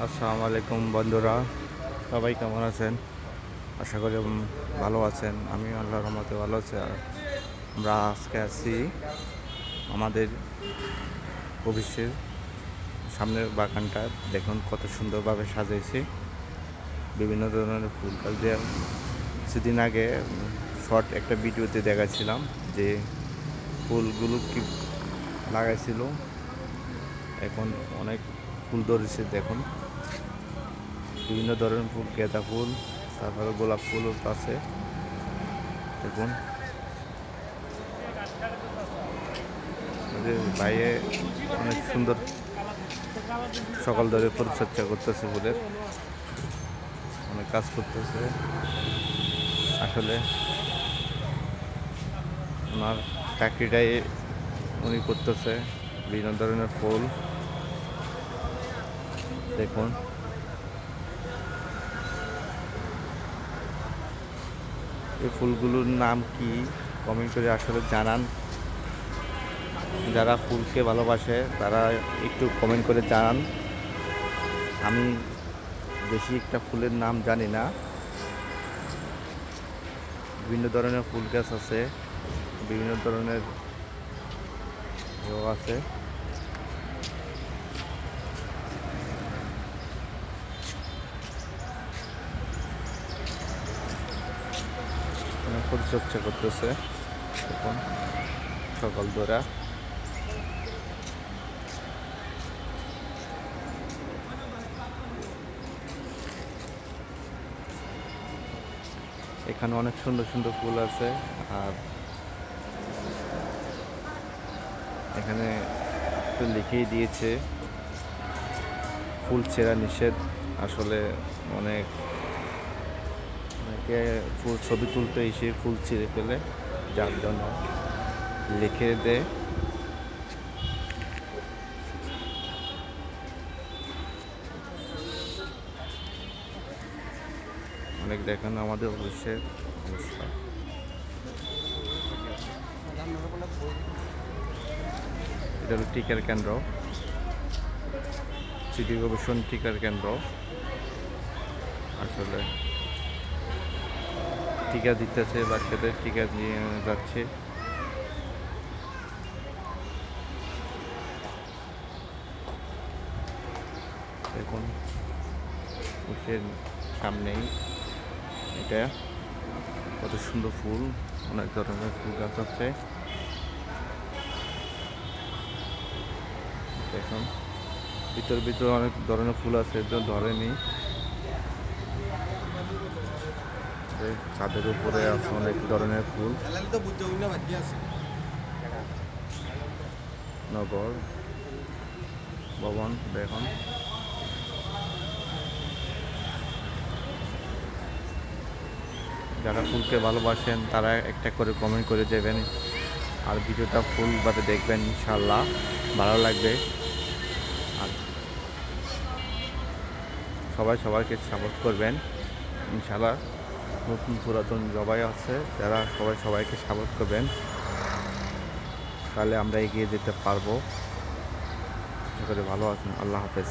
আসসালামু আলাইকুম বন্ধুরা, সবাই কেমন আছেন? আশা করি ভালো আছেন। আমি আল্লাহর রহমতে ভালো আছি। আর আমরা আজকে আছি আমাদের অফিসের সামনের বাগানটা। দেখুন কত সুন্দরভাবে সাজিয়েছি বিভিন্ন ধরনের ফুল গাছ দিয়ে। কিছুদিন আগে শর্ট একটা ভিডিওতে দেখাচ্ছিলাম যে ফুলগুলো কি লাগাইছিল। এখন অনেক ফুল ধরেছে দেখুন। বিভিন্ন ধরনের ফুল, গেঁদা ফুল, তারপরে গোলাপ ফুলও আছে। দেখুন। বাইরে অনেক সুন্দর সকাল ধরে পরিচর্যা করতেছে ফুলের। অনেক কাজ করতেছে। আসলে ওনার চাকরিটাই উনি করতেছে। বিভিন্ন ধরনের ফুল। দেখুন। এই ফুলগুলোর নাম কি? কমেন্ট করে আসলে জানান। যারা ফুলকে ভালোবাসে, তারা একটু কমেন্ট করে জানান। আমি বেশি একটা ফুলের নাম জানি না। বিভিন্ন ধরনের ফুল গাছ আছে, বিভিন্ন ধরনের আছে অনেক পরিচর্যা করতেছে এখন, সকাল ধরা। এখানে অনেক সুন্দর সুন্দর ফুল আছে, আর এখানে একটু লিখেই দিয়েছে, ফুল ছেঁড়া নিষেধ, আসলে অনেক অনেকে ফুল, ছবি তুলতে এসে ফুল ছিঁড়ে ফেলে। যার জন্য লিখে দেয় অনেক দেখেন আমাদের অফিসের অবস্থা। এটা হলো টিকার কেন্দ্র। স্মৃতি গবেষণ টিকার কেন্দ্র। আসলে টিকা দিতেছে, বাচ্চাদের টিকা দিয়ে যাচ্ছে। দেখুন অফিসের সামনেই। এটা কত সুন্দর ফুল, অনেক ধরনের ফুল গাছ আছে। দেখুন, ভিতর ভিতরে অনেক ধরনের ফুল আছে ধরেনি। এই ছাদের উপরে আছে অনেক ধরনের ফুল। আছে নগর, ভবন দেখুন যারা ফুলকে ভালোবাসেন, তারা একটা করে কমেন্ট করে দেবেন। আর ভিডিওটা ফুলভাবে দেখবেন ইনশাল্লাহ ভালো লাগবে। আর সবাই সবাইকে সাপোর্ট করবেন ইনশাল্লাহ নতুন পুরাতন সবাই আছে। যারা সবাই সবাইকে স্বাগত করবেন। তাহলে আমরা এগিয়ে যেতে পারব। করি ভালো আছেন। আল্লাহ হাফেজ।